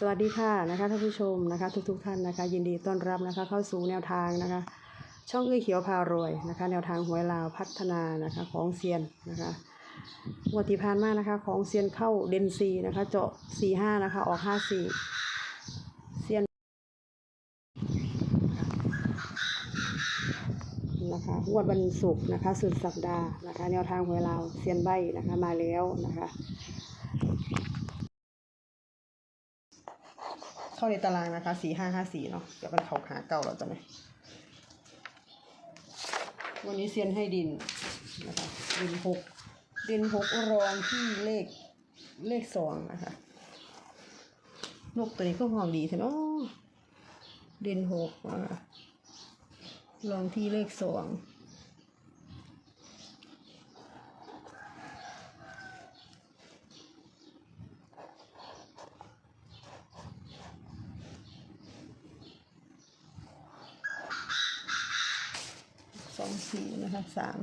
สวัสดีค่ะนะคะท่านผู้ชมนะคะ ทุกๆท่านนะคะ ยินดีต้อนรับนะคะ เข้าสู่แนวทางนะคะ ช่องเอื้อเขียวพารวยนะคะ แนวทางหวยลาวพัฒนานะคะของเซียนนะคะงวดที่ผ่านมานะคะ ของเซียนเข้าเดนซีนะคะ เจาะสี่ห้านะคะ ออกห้าสี่เซียนนะคะงวดวันศุกร์นะคะ สุดสัปดาห์นะคะ แนวทางหวยลาวเซียนใบนะคะมาแล้วนะคะ เข้าในตารางนะคะสี่ห้าห้าสี่เนาะเดี๋ยวมันเขาหาเก่าเราจะไหมวันนี้เซียนให้ดินนะคะดินหกดินหกรองที่เลขเลขสองนะคะนกตัวนี้ก็หอมดีใช่เนาะดินหกรองที่เลขสอง องสี่นะคะสาม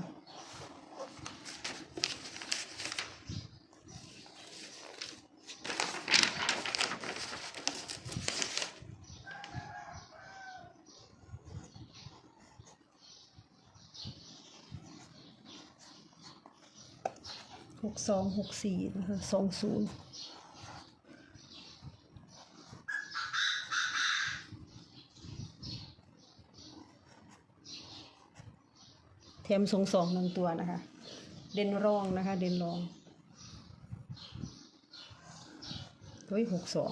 หกสองหกสี่นะคะสองศูนย์ มสองสองหนึ่งตัวนะคะ เด่นรองนะคะ เด่นรองเฮ้ยหกสอง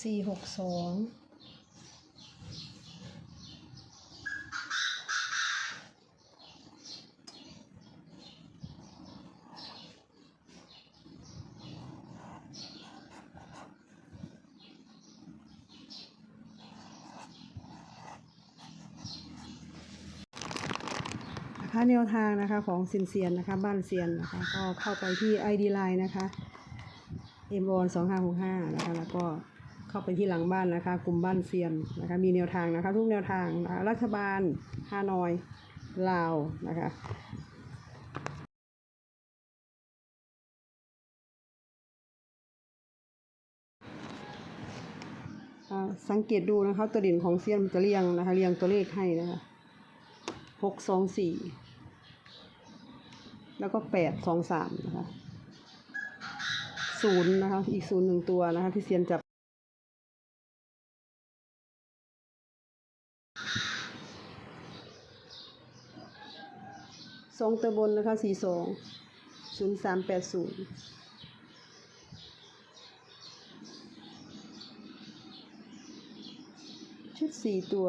สี่หกสอง นะคะแนวทางนะคะของซินเซียนนะคะบ้านเซียนนะคะก็เข้าไปที่ ID Line นะคะ m อ n สองห้าหกห้านะคะแล้วก็เข้าไปที่หลังบ้านนะคะ กลุ่มบ้านเซียนนะคะมีแนวทางนะคะ ทุกแนวทางนะคะรัฐบาลฮานอยลาวนะคะสังเกตดูนะคะตัวเด่นของเซียนมันจะเรียงนะคะเรียงตัวเลขให้นะคะ หกสองสี่แล้วก็แปดสองสามนะคะศูนย์นะคะ อีกศูนย์หนึ่งตัวนะคะ ที่เซียนจับสองตัวบนนะคะสี่สองศูนย์สามแปดศูนย์ชุดสี่ตัว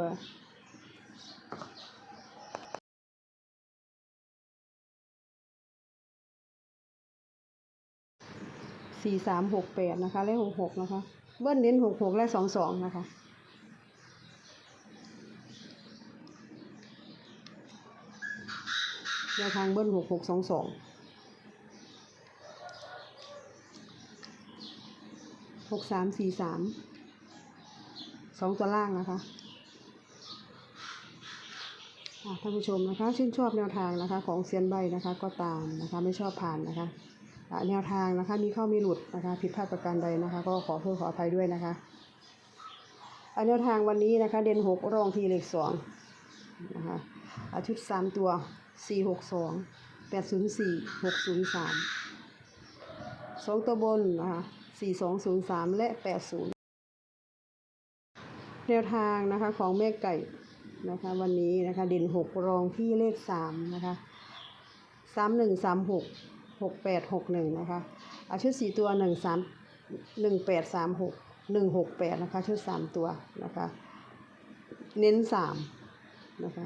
สี่สามหกแปดนะคะเลขหกหกนะคะ เบิ้ลเน้นหกหกและสองสองนะคะแนวทางเบิ้ลหกหกสองสองหกสามสี่สามสองตัวล่างนะคะอะท่านผู้ชมนะคะ ชื่นชอบแนวทางนะคะ ของเซียนใบนะคะ ก็ตามนะคะ ไม่ชอบผ่านนะคะ แนวทางนะคะ มีเข้ามีหลุดนะคะผิดพลาดประการใดนะคะ ก็ขอโทษขออภัยด้วยนะคะแนวทางวันนี้นะคะ เด่นหกรองทีเลขสองนะคะอะชุดสามตัวสี่หกสองแปดศูนย์สี่หกศูนย์สามสองตัวบนนะคะสี่สองศูนย์สามและแปดศูนย์แนวทางนะคะของแม่ไก่นะคะวันนี้นะคะเด่นหกรองที่เลขสามนะคะสามหนึ่งสามหก หกแปดหกหนึ่งนะคะเอาชุดสี่ตัวหนึ่งสามหนึ่งแปดสามหกหนึ่งหกแปดนะคะชุดสามตัวนะคะ เน้นสามนะคะ